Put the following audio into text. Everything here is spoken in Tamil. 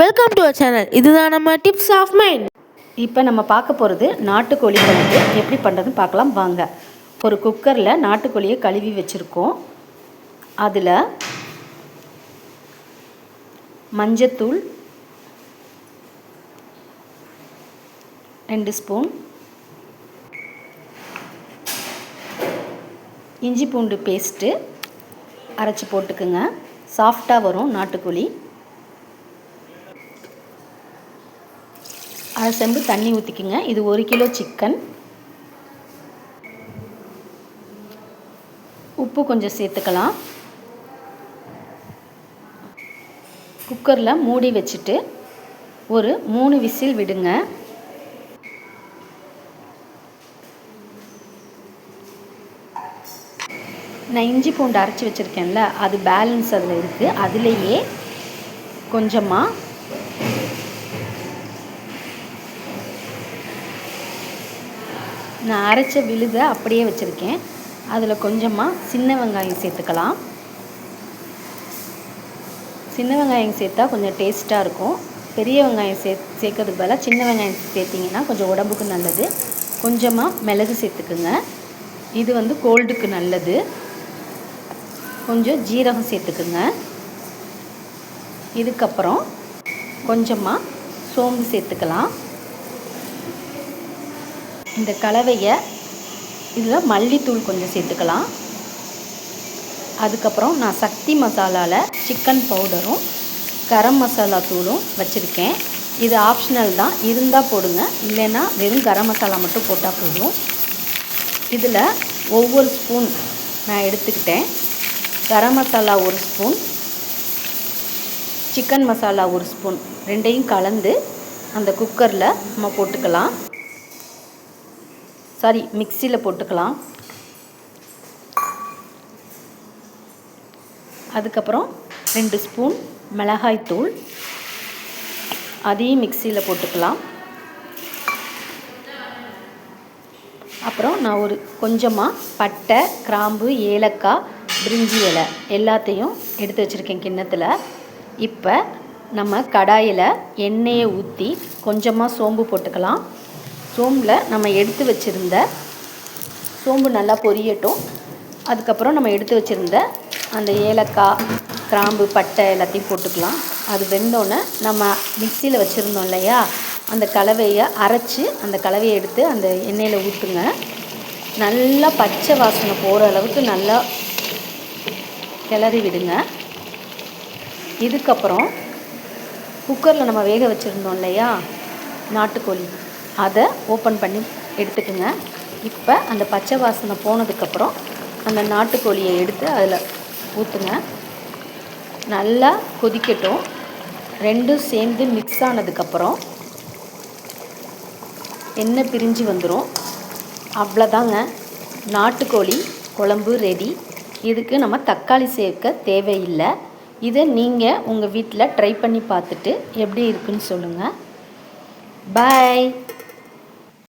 வெல்கம் டு அவர் சேனல் இதுதான் நம்ம டிப்ஸ் ஆஃப் மைண்ட் இப்போ நம்ம பார்க்க போகிறது நாட்டுக்கோழி குழம்பு எப்படி பண்ணுறதுன்னு பார்க்கலாம். வாங்க. ஒரு குக்கரில் நாட்டுக்கோழியை கழுவி வச்சுருக்கோம். அதில் மஞ்சத்தூள் ரெண்டு ஸ்பூன் இஞ்சி பூண்டு பேஸ்ட்டு அரைச்சி போட்டுக்குங்க. சாஃப்டாக வரும் நாட்டுக்கோழி. அரை செம்பு தண்ணி ஊற்றிக்குங்க இது ஒரு கிலோ சிக்கன் உப்பு கொஞ்சம் சேர்த்துக்கலாம். குக்கரில் மூடி வச்சுட்டு ஒரு மூணு விசில் விடுங்க. நான் இஞ்சி பூண்டு அரைச்சி வச்சுருக்கேன்ல அது பேலன்ஸ் அதில் இருக்குது அதுலேயே கொஞ்சமாக நான் அரைச்ச விழுதை அப்படியே வச்சுருக்கேன். அதில் கொஞ்சமாக சின்ன வெங்காயம் சேர்த்துக்கலாம். சின்ன வெங்காயம் சேர்த்தா கொஞ்சம் டேஸ்ட்டாக இருக்கும். பெரிய வெங்காயம் சே சேர்க்கறதுக்கு பதிலாக சின்ன வெங்காயம் சேர்த்திங்கன்னா கொஞ்சம் உடம்புக்கு நல்லது. கொஞ்சமாக மிளகு சேர்த்துக்குங்க. இது வந்து கோல்டுக்கு நல்லது. கொஞ்சம் ஜீரகம் சேர்த்துக்குங்க. இதுக்கப்புறம் கொஞ்சமாக சோம்பு சேர்த்துக்கலாம். இந்த கலவையை இதில் மல்லித்தூள் கொஞ்சம் சேர்த்துக்கலாம். அதுக்கப்புறம் நான் சக்தி மசாலாவில் சிக்கன் பவுடரும் கரம் மசாலா தூளும் வச்சுருக்கேன். இது ஆப்ஷனல் தான். இருந்தால் போடுங்க. இல்லைன்னா வெறும் கரம் மசாலா மட்டும் போட்டால் போதும். இதில் ஒவ்வொரு ஸ்பூன் நான் எடுத்துக்கிட்டேன். கரம் மசாலா ஒரு ஸ்பூன் சிக்கன் மசாலா ஒரு ஸ்பூன் ரெண்டையும் கலந்து அந்த குக்கரில் நம்ம போட்டுக்கலாம். சாரி மிக்சியில் போட்டுக்கலாம். அதுக்கப்புறம் ரெண்டு ஸ்பூன் மிளகாய் தூள். அதையும் மிக்சியில் போட்டுக்கலாம். அப்புறம் நான் ஒரு கொஞ்சமாக பட்டை கிராம்பு ஏலக்காய் பிரிஞ்சி இலை எல்லாத்தையும் எடுத்து வச்சுருக்கேன் கிண்ணத்தில். இப்போ நம்ம கடாயில் எண்ணெயை ஊற்றி கொஞ்சமாக சோம்பு போட்டுக்கலாம். சோம்பில் நம்ம எடுத்து வச்சுருந்த சோம்பு நல்லா பொரியட்டும். அதுக்கப்புறம் நம்ம எடுத்து வச்சுருந்த அந்த ஏலக்காய் கிராம்பு பட்டை எல்லாத்தையும் போட்டுக்கலாம். அது வெந்தோடனே நம்ம மிக்சியில் வச்சுருந்தோம் இல்லையா? அந்த கலவையை அரைச்சி அந்த கலவையை எடுத்து அந்த எண்ணெயில் ஊற்றுங்க நல்லா பச்சை வாசனை போகிற அளவுக்கு நல்லா கிளறி விடுங்க. இதுக்கப்புறம் குக்கரில் நம்ம வேக வச்சுருந்தோம் இல்லையா? நாட்டுக்கோழி. அதை ஓப்பன் பண்ணி எடுத்துக்கோங்க. இப்போ அந்த பச்சை வாசனை போனதுக்கப்புறம் அந்த நாட்டுக்கோழியை எடுத்து அதில் ஊற்றுங்க நல்லா கொதிக்கட்டும். ரெண்டும் சேர்ந்து மிக்ஸ் ஆனதுக்கப்புறம் எண்ணெய் பிரிஞ்சு வந்துடும் அவ்வளோதாங்க நாட்டுக்கோழி குழம்பு ரெடி இதுக்கு நம்ம தக்காளி சேர்க்க தேவையில்லை. இதை நீங்கள் உங்கள் வீட்டில் ட்ரை பண்ணி பார்த்துட்டு எப்படி இருக்குன்னு சொல்லுங்கள் பாய்